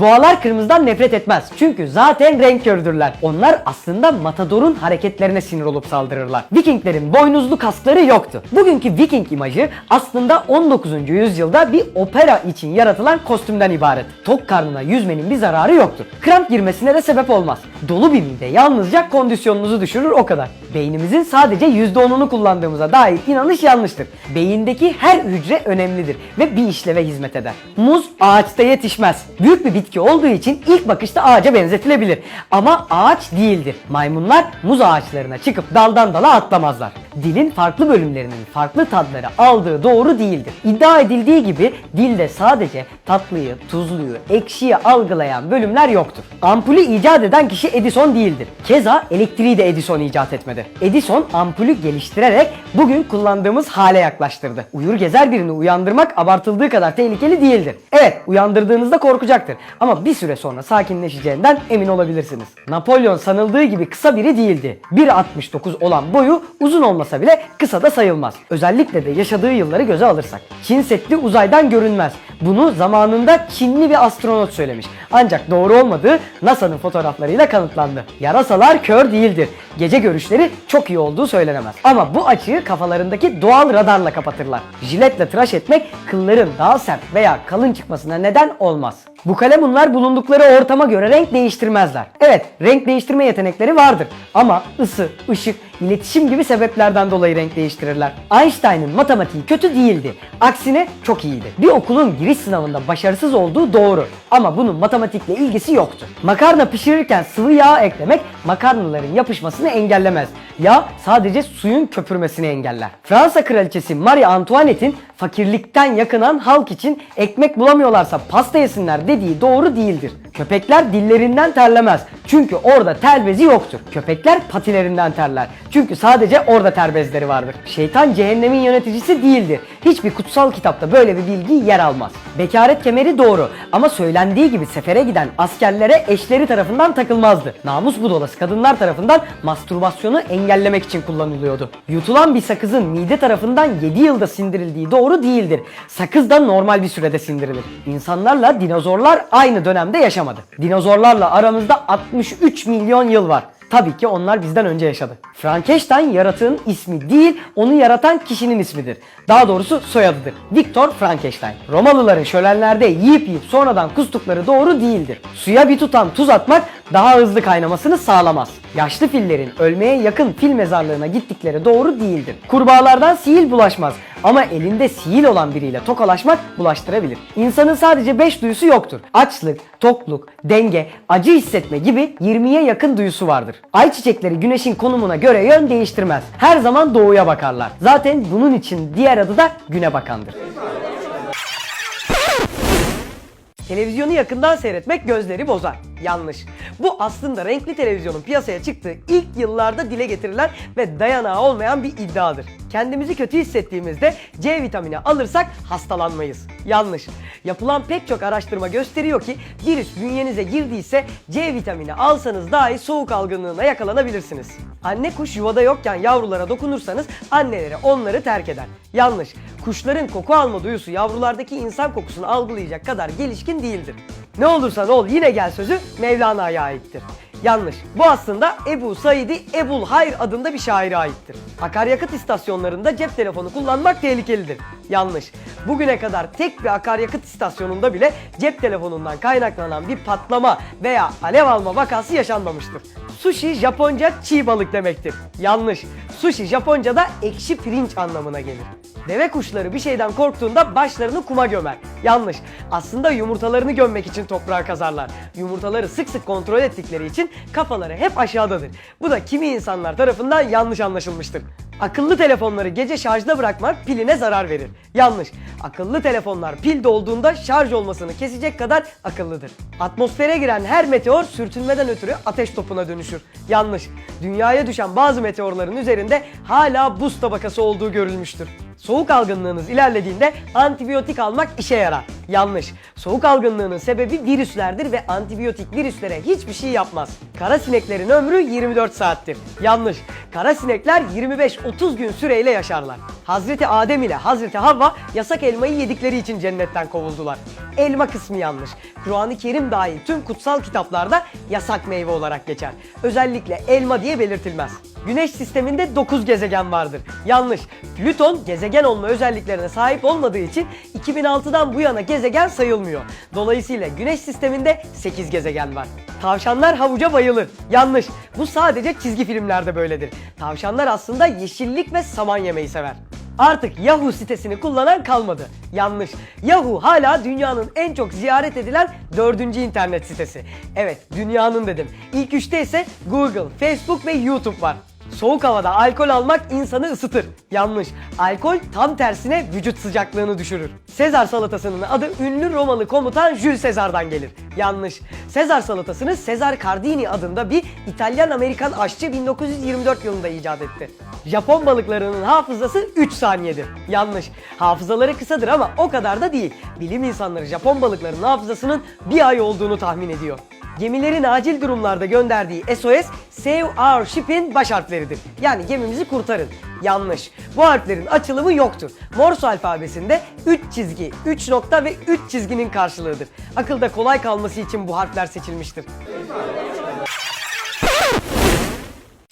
Boğalar kırmızıdan nefret etmez. Çünkü zaten renk kördürler. Onlar aslında matadorun hareketlerine sinir olup saldırırlar. Vikinglerin boynuzlu kaskları yoktu. Bugünkü Viking imajı aslında 19. yüzyılda bir opera için yaratılan kostümden ibaret. Tok karnına yüzmenin bir zararı yoktur. Kramp girmesine de sebep olmaz. Dolu bir mide yalnızca kondisyonunuzu düşürür o kadar. Beynimizin sadece %10'unu kullandığımıza dair inanış yanlıştır. Beyindeki her hücre önemlidir ve bir işleve hizmet eder. Muz ağaçta yetişmez. Büyük bir bitki olduğu için ilk bakışta ağaca benzetilebilir. Ama ağaç değildir. Maymunlar muz ağaçlarına çıkıp daldan dala atlamazlar. Dilin farklı bölümlerinin farklı tadları aldığı doğru değildir. İddia edildiği gibi dilde sadece tatlıyı, tuzluyu, ekşiyi algılayan bölümler yoktur. Ampulü icat eden kişi Edison değildir. Keza elektriği de Edison icat etmedi. Edison ampulü geliştirerek bugün kullandığımız hale yaklaştırdı. Uyur gezer birini uyandırmak abartıldığı kadar tehlikeli değildir. Evet, uyandırdığınızda korkacaktır ama bir süre sonra sakinleşeceğinden emin olabilirsiniz. Napolyon sanıldığı gibi kısa biri değildi. 1.69 olan boyu uzun olmasa bile kısa da sayılmaz. Özellikle de yaşadığı yılları göze alırsak. Çin Seddi uzaydan görünmez. Bunu zamanında Çinli bir astronot söylemiş. Ancak doğru olmadığı NASA'nın fotoğraflarıyla kanıtlandı. Yarasalar kör değildir. Gece görüşleri çok iyi olduğu söylenemez. Ama bu açığı kafalarındaki doğal radarla kapatırlar. Jiletle tıraş etmek kılların daha sert veya kalın çıkmasına neden olmaz. Bu kalemunlar bulundukları ortama göre renk değiştirmezler. Evet, renk değiştirme yetenekleri vardır ama ısı, ışık, iletişim gibi sebeplerden dolayı renk değiştirirler. Einstein'ın matematiği kötü değildi. Aksine çok iyiydi. Bir okulun giriş sınavında başarısız olduğu doğru ama bunun matematikle ilgisi yoktu. Makarna pişirirken sıvı yağ eklemek makarnaların yapışmasını engellemez. Yağ sadece suyun köpürmesini engeller. Fransa kraliçesi Marie Antoinette'in fakirlikten yakınan halk için ekmek bulamıyorlarsa pasta yesinler dediği doğru değildir. Köpekler dillerinden terlemez. Çünkü orada tel bezi yoktur. Köpekler patilerinden terler. Çünkü sadece orada ter bezleri vardır. Şeytan cehennemin yöneticisi değildir. Hiçbir kutsal kitapta böyle bir bilgi yer almaz. Bekaret kemeri doğru ama söylendiği gibi sefere giden askerlere eşleri tarafından takılmazdı. Namus budolası kadınlar tarafından mastürbasyonu engellemek için kullanılıyordu. Yutulan bir sakızın mide tarafından 7 yılda sindirildiği doğru değildir. Sakız da normal bir sürede sindirilir. İnsanlarla dinozorlar aynı dönemde yaşamadı. Dinozorlarla aramızda 63 milyon yıl var. Tabii ki onlar bizden önce yaşadı. Frankenstein yaratığın ismi değil, onu yaratan kişinin ismidir. Daha doğrusu soyadıdır. Viktor Frankenstein. Romalıların şölenlerde yiyip yiyip sonradan kustukları doğru değildir. Suya bir tutam tuz atmak daha hızlı kaynamasını sağlamaz. Yaşlı fillerin ölmeye yakın fil mezarlığına gittikleri doğru değildir. Kurbağalardan sihir bulaşmaz ama elinde sihir olan biriyle tokalaşmak bulaştırabilir. İnsanın sadece 5 duyusu yoktur. Açlık, tokluk, denge, acı hissetme gibi 20'ye yakın duyusu vardır. Ayçiçekleri güneşin konumuna göre yön değiştirmez. Her zaman doğuya bakarlar. Zaten bunun için diğer adı da güne bakandır. Televizyonu yakından seyretmek gözleri bozar. Yanlış. Bu aslında renkli televizyonun piyasaya çıktığı ilk yıllarda dile getirilen ve dayanağı olmayan bir iddiadır. Kendimizi kötü hissettiğimizde C vitamini alırsak hastalanmayız. Yanlış. Yapılan pek çok araştırma gösteriyor ki virüs bünyenize girdiyse C vitamini alsanız dahi soğuk algınlığına yakalanabilirsiniz. Anne kuş yuvada yokken yavrulara dokunursanız anneleri onları terk eder. Yanlış. Kuşların koku alma duyusu yavrulardaki insan kokusunu algılayacak kadar gelişkin değildir. Ne olursa ne ol yine gel sözü Mevlana'ya aittir. Yanlış. Bu aslında Ebu Said'i Ebul Hayr adında bir şaire aittir. Akaryakıt istasyonlarında cep telefonu kullanmak tehlikelidir. Yanlış. Bugüne kadar tek bir akaryakıt istasyonunda bile cep telefonundan kaynaklanan bir patlama veya alev alma vakası yaşanmamıştır. Sushi Japonca çiğ balık demektir. Yanlış. Sushi Japonca'da ekşi pirinç anlamına gelir. Deve kuşları bir şeyden korktuğunda başlarını kuma gömer. Yanlış. Aslında yumurtalarını gömmek için toprağa kazarlar. Yumurtaları sık sık kontrol ettikleri için kafaları hep aşağıdadır. Bu da kimi insanlar tarafından yanlış anlaşılmıştır. Akıllı telefonları gece şarjda bırakmak piline zarar verir. Yanlış. Akıllı telefonlar pil dolduğunda şarj olmasını kesecek kadar akıllıdır. Atmosfere giren her meteor sürtünmeden ötürü ateş topuna dönüşür. Yanlış. Dünyaya düşen bazı meteorların üzerinde hala buz tabakası olduğu görülmüştür. Soğuk algınlığınız ilerlediğinde antibiyotik almak işe yarar. Yanlış. Soğuk algınlığının sebebi virüslerdir ve antibiyotik virüslere hiçbir şey yapmaz. Kara sineklerin ömrü 24 saattir. Yanlış. Kara sinekler 25-30 gün süreyle yaşarlar. Hazreti Adem ile Hazreti Havva yasak elmayı yedikleri için cennetten kovuldular. Elma kısmı yanlış. Kur'an-ı Kerim dahil tüm kutsal kitaplarda yasak meyve olarak geçer. Özellikle elma diye belirtilmez. Güneş sisteminde 9 gezegen vardır. Yanlış. Plüton gezegen olma özelliklerine sahip olmadığı için 2006'dan bu yana gezegen sayılmıyor. Dolayısıyla Güneş sisteminde 8 gezegen var. Tavşanlar havuca bayılır. Yanlış. Bu sadece çizgi filmlerde böyledir. Tavşanlar aslında yeşillik ve saman yemeyi sever. Artık Yahoo sitesini kullanan kalmadı. Yanlış. Yahoo hala dünyanın en çok ziyaret edilen dördüncü internet sitesi. Evet dünyanın dedim. İlk üçte ise Google, Facebook ve YouTube var. Soğuk havada alkol almak insanı ısıtır. Yanlış. Alkol tam tersine vücut sıcaklığını düşürür. Sezar salatasının adı ünlü Romalı komutan Jules Caesar'dan gelir. Yanlış. Sezar salatasını Cesar Cardini adında bir İtalyan-Amerikan aşçı 1924 yılında icat etti. Japon balıklarının hafızası 3 saniyedir. Yanlış. Hafızaları kısadır ama o kadar da değil. Bilim insanları Japon balıklarının hafızasının bir ay olduğunu tahmin ediyor. Gemilerin acil durumlarda gönderdiği SOS Save Our Ship'in baş harfleridir. Yani gemimizi kurtarın. Yanlış. Bu harflerin açılımı yoktur. Morse alfabesinde 3 çizgi, 3 nokta ve 3 çizginin karşılığıdır. Akılda kolay kalması için bu harfler seçilmiştir.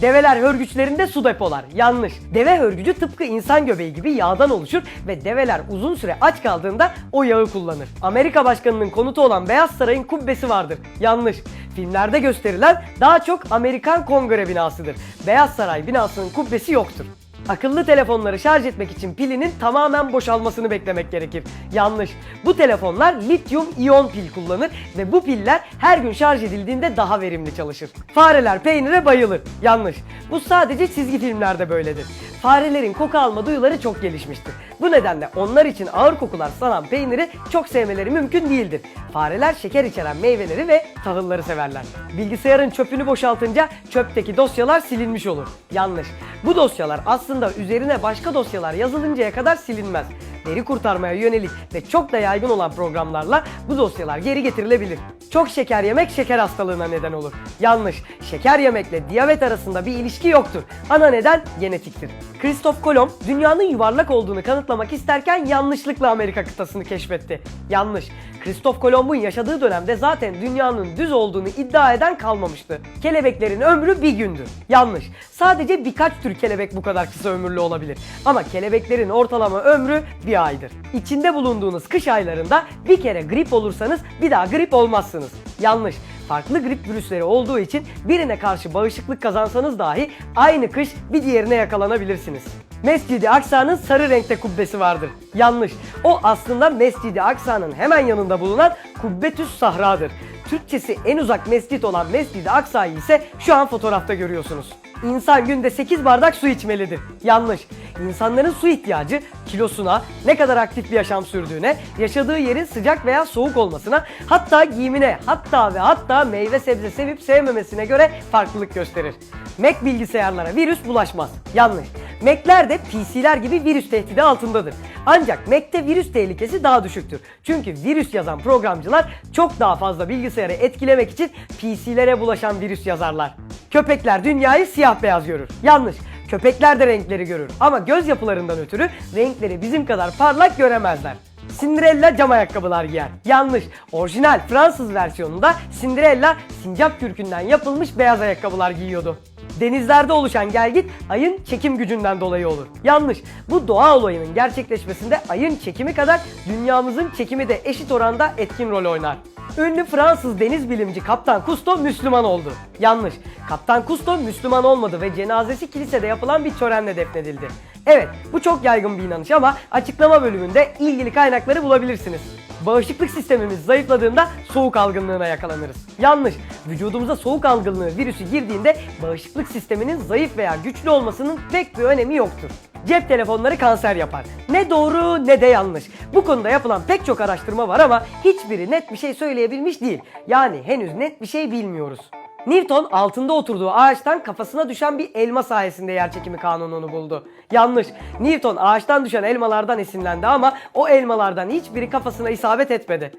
Develer hörgüçlerinde su depolar. Yanlış. Deve hörgücü tıpkı insan göbeği gibi yağdan oluşur ve develer uzun süre aç kaldığında o yağı kullanır. Amerika başkanının konutu olan Beyaz Saray'ın kubbesi vardır. Yanlış. Filmlerde gösterilen daha çok Amerikan Kongre binasıdır. Beyaz Saray binasının kubbesi yoktur. Akıllı telefonları şarj etmek için pilinin tamamen boşalmasını beklemek gerekir. Yanlış. Bu telefonlar lityum iyon pil kullanır ve bu piller her gün şarj edildiğinde daha verimli çalışır. Fareler peynire bayılır. Yanlış. Bu sadece çizgi filmlerde böyledir. Farelerin koku alma duyuları çok gelişmiştir. Bu nedenle onlar için ağır kokular sanan peyniri çok sevmeleri mümkün değildir. Fareler şeker içeren meyveleri ve tahılları severler. Bilgisayarın çöpünü boşaltınca çöpteki dosyalar silinmiş olur. Yanlış. Bu dosyalar aslında üzerine başka dosyalar yazılıncaya kadar silinmez. Veri kurtarmaya yönelik ve çok da yaygın olan programlarla bu dosyalar geri getirilebilir. Çok şeker yemek şeker hastalığına neden olur. Yanlış. Şeker yemekle diyabet arasında bir ilişki yoktur. Ana neden genetiktir. Kristof Kolomb dünyanın yuvarlak olduğunu kanıtlamak isterken yanlışlıkla Amerika kıtasını keşfetti. Yanlış. Kristof Kolomb'un yaşadığı dönemde zaten dünyanın düz olduğunu iddia eden kalmamıştı. Kelebeklerin ömrü bir gündür. Yanlış. Sadece birkaç tür kelebek bu kadar kısa ömürlü olabilir. Ama kelebeklerin ortalama ömrü bir aydır. İçinde bulunduğunuz kış aylarında bir kere grip olursanız bir daha grip olmazsınız. Yanlış. Farklı grip virüsleri olduğu için birine karşı bağışıklık kazansanız dahi aynı kış bir diğerine yakalanabilirsiniz. Mescid-i Aksa'nın sarı renkte kubbesi vardır. Yanlış. O aslında Mescid-i Aksa'nın hemen yanında bulunan Kubbetüs Sahra'dır. Türkçesi en uzak mescit olan Mescid-i Aksa'yı ise şu an fotoğrafta görüyorsunuz. İnsan günde 8 bardak su içmelidir. Yanlış. İnsanların su ihtiyacı kilosuna, ne kadar aktif bir yaşam sürdüğüne, yaşadığı yerin sıcak veya soğuk olmasına, hatta giyimine, hatta ve hatta meyve sebze sevip sevmemesine göre farklılık gösterir. Mac bilgisayarlara virüs bulaşmaz. Yanlış. Mac'ler de PC'ler gibi virüs tehdidi altındadır. Ancak Mac'te virüs tehlikesi daha düşüktür. Çünkü virüs yazan programcılar çok daha fazla bilgisayarı etkilemek için PC'lere bulaşan virüs yazarlar. Köpekler dünyayı siyah beyaz görür. Yanlış. Köpekler de renkleri görür ama göz yapılarından ötürü renkleri bizim kadar parlak göremezler. Cinderella cam ayakkabılar giyer. Yanlış. Orijinal Fransız versiyonunda Cinderella sincap kürkünden yapılmış beyaz ayakkabılar giyiyordu. Denizlerde oluşan gelgit ayın çekim gücünden dolayı olur. Yanlış. Bu doğa olayının gerçekleşmesinde ayın çekimi kadar dünyamızın çekimi de eşit oranda etkin rol oynar. Ünlü Fransız deniz bilimci Kaptan Cousteau Müslüman oldu. Yanlış. Kaptan Cousteau Müslüman olmadı ve cenazesi kilisede yapılan bir törenle defnedildi. Evet, bu çok yaygın bir inanış ama açıklama bölümünde ilgili kaynakları bulabilirsiniz. Bağışıklık sistemimiz zayıfladığında soğuk algınlığına yakalanırız. Yanlış. Vücudumuza soğuk algınlığı virüsü girdiğinde sisteminin zayıf veya güçlü olmasının pek bir önemi yoktur. Cep telefonları kanser yapar. Ne doğru ne de yanlış. Bu konuda yapılan pek çok araştırma var ama hiçbiri net bir şey söyleyebilmiş değil. Yani henüz net bir şey bilmiyoruz. Newton altında oturduğu ağaçtan kafasına düşen bir elma sayesinde yer çekimi kanununu buldu. Yanlış. Newton ağaçtan düşen elmalardan esinlendi ama o elmalardan hiçbiri kafasına isabet etmedi.